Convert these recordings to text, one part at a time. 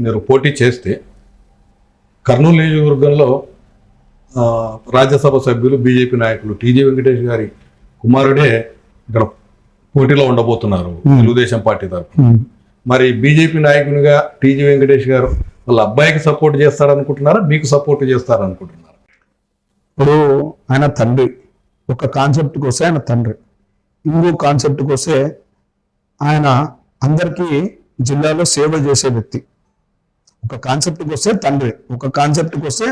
మీరు పోటీ చేస్తే కర్నూలు నియోజకవర్గంలో ఆ, రాజ్యసభ సభ్యులు బీజేపీ నాయకులు టీజీ వెంకటేష్ గారి కుమారుడే ఇక్కడ పోటీలో ఉండబోతున్నారు తెలుగుదేశం పార్టీ తరఫున. మరి బీజేపీ నాయకునిగా టీజీ వెంకటేష్ గారు వాళ్ళ అబ్బాయికి సపోర్ట్ చేస్తారనుకుంటున్నారా? మీకు సపోర్ట్ చేస్తారనుకుంటున్నారా? ఇప్పుడు ఆయన తండ్రి ఒక కాన్సెప్ట్కి వస్తే ఆయన తండ్రి. ఇంకో కాన్సెప్ట్కి వస్తే ఆయన అందరికీ జిల్లాలో సేవ చేసే వ్యక్తి. ఒక కాన్సెప్ట్కి వస్తే తండ్రి ఒక కాన్సెప్ట్కి వస్తే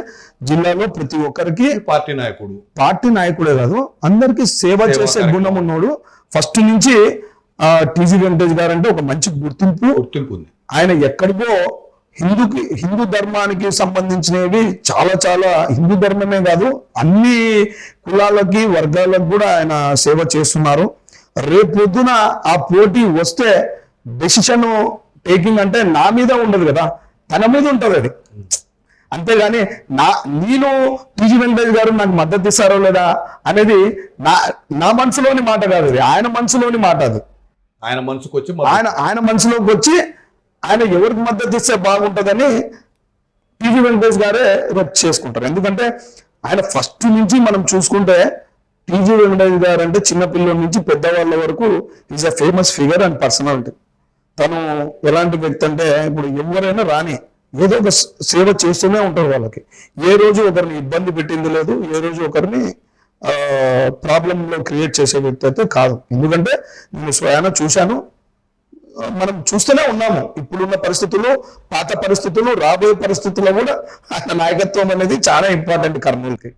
జిల్లాలో ప్రతి ఒక్కరికి పార్టీ నాయకుడు. పార్టీ నాయకుడే కాదు అందరికీ సేవ చేసే గుణం ఉన్నోడు. ఫస్ట్ నుంచి టీజీ వెంకటేష్ గారు అంటే ఒక మంచి గుర్తింపు. గుర్తింపు ఉంది. ఆయన ఎక్కడికో హిందూకి హిందూ ధర్మానికి సంబంధించినవి చాలా చాలా హిందూ ధర్మమే కాదు అన్ని కులాలకి వర్గాలకు కూడా ఆయన సేవ చేస్తున్నారు. రేపు పొద్దున ఆ పోటీ వస్తే డెసిషన్ టేకింగ్ అంటే నా మీద ఉండదు కదా. తన మీద ఉంటది అది. అంతేగాని నా నేను టీజీ వెంకటేష్ గారు నాకు మద్దతు ఇస్తారో లేదా అనేది నా నా మనసులోని మాట కాదు అది ఆయన మనసులోని మాట అది. ఆయన మనసుకు వచ్చి ఆయన ఆయన మనసులోకి వచ్చి ఆయన ఎవరికి మద్దతు ఇస్తే బాగుంటుందని టీజీ వెంకటేష్ గారే రేపు చేసుకుంటారు. ఎందుకంటే ఆయన ఫస్ట్ నుంచి మనం చూసుకుంటే టీజీ వెంకటేష్ గారు అంటే చిన్నపిల్లల నుంచి పెద్దవాళ్ళ వరకు is a famous figure and personality తను ఎలాంటి వ్యక్తి అంటే ఇప్పుడు ఎవరైనా రాని ఏదో ఒక సేవ చేస్తూనే ఉంటారు వాళ్ళకి. ఏ రోజు ఒకరిని ఇబ్బంది పెట్టింది లేదు ఏ రోజు ఒకరిని ప్రాబ్లంలో క్రియేట్ చేసే వ్యక్తి అయితే కాదు. ఎందుకంటే నేను స్వయాన చూశాను మనం చూస్తూనే ఉన్నాము. ఇప్పుడున్న పరిస్థితులు పాత పరిస్థితులు రాబోయే పరిస్థితుల్లో కూడా ఆయన నాయకత్వం అనేది చాలా ఇంపార్టెంట్ కర్నూలుకి.